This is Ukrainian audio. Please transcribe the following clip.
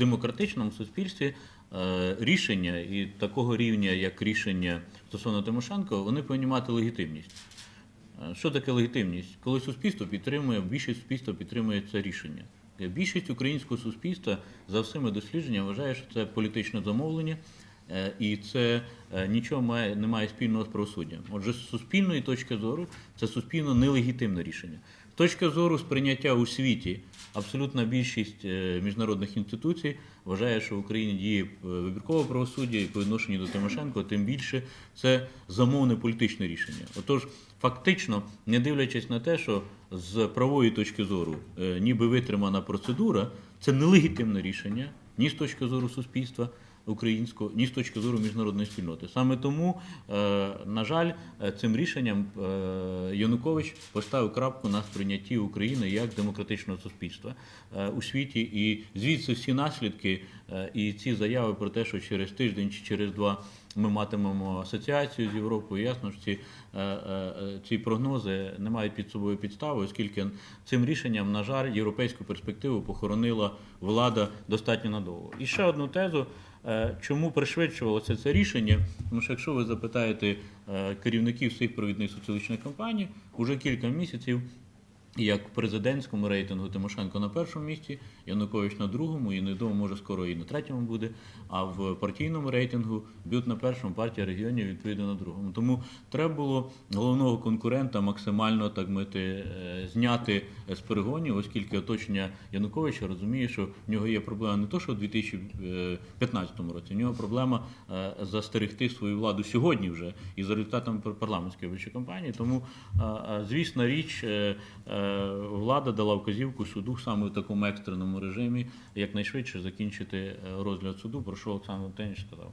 демократичному суспільстві е, рішення і такого рівня, як рішення стосовно Тимошенко, вони повинні мати легітимність. Е, Що таке легітимність? Коли суспільство підтримує, більшість суспільства підтримує це рішення. Е, Більшість українського суспільства за всіми дослідженнями вважає, що це політичне замовлення, і це нічого має, не має спільного з правосуддям. Отже, з суспільної точки зору це суспільно нелегітимне рішення. З точки зору сприйняття у світі, абсолютна більшість е, міжнародних інституцій вважає, що в Україні діє е, вибіркове правосуддя і по відношенню до Тимошенко, тим більше це замовне політичне рішення. Отож, фактично, не дивлячись на те, що з правової точки зору е, ніби витримана процедура, це нелегітимне рішення ні з точки зору суспільства українського, ні з точки зору міжнародної спільноти. Саме тому, е, на жаль, е, цим рішенням е, Янукович поставив крапку на сприйнятті України як демократичного суспільства у світі. І звідси всі наслідки і ці заяви про те, що через тиждень чи через два ми матимемо асоціацію з Європою. Ясно, що ці, ці прогнози не мають під собою підстави, оскільки цим рішенням, на жаль, європейську перспективу похоронила влада достатньо надовго. І ще одну тезу. Е, Чому пришвидшувалося це рішення? Тому що якщо ви запитаєте е, керівників всіх провідних соціологічних компаній, уже кілька місяців, як в президентському рейтингу Тимошенко на першому місці, Янукович на другому, і недовго може скоро і на третьому буде. А в партійному рейтингу б'ють на першому, партія регіонів відповідно на другому. Тому треба було головного конкурента максимально так мити е, зняти з перегонів, оскільки оточення Януковича розуміє, що в нього є проблема не то, що в 2015 році, в нього проблема е, застерегти свою владу сьогодні вже і за результатами парламентської виборчої кампанії. Тому, е, е, звісна річ, е, е, влада дала вказівку суду саме в такому екстреному режимі якнайшвидше закінчити е, розгляд суду, про що Олександр Антонович сказав.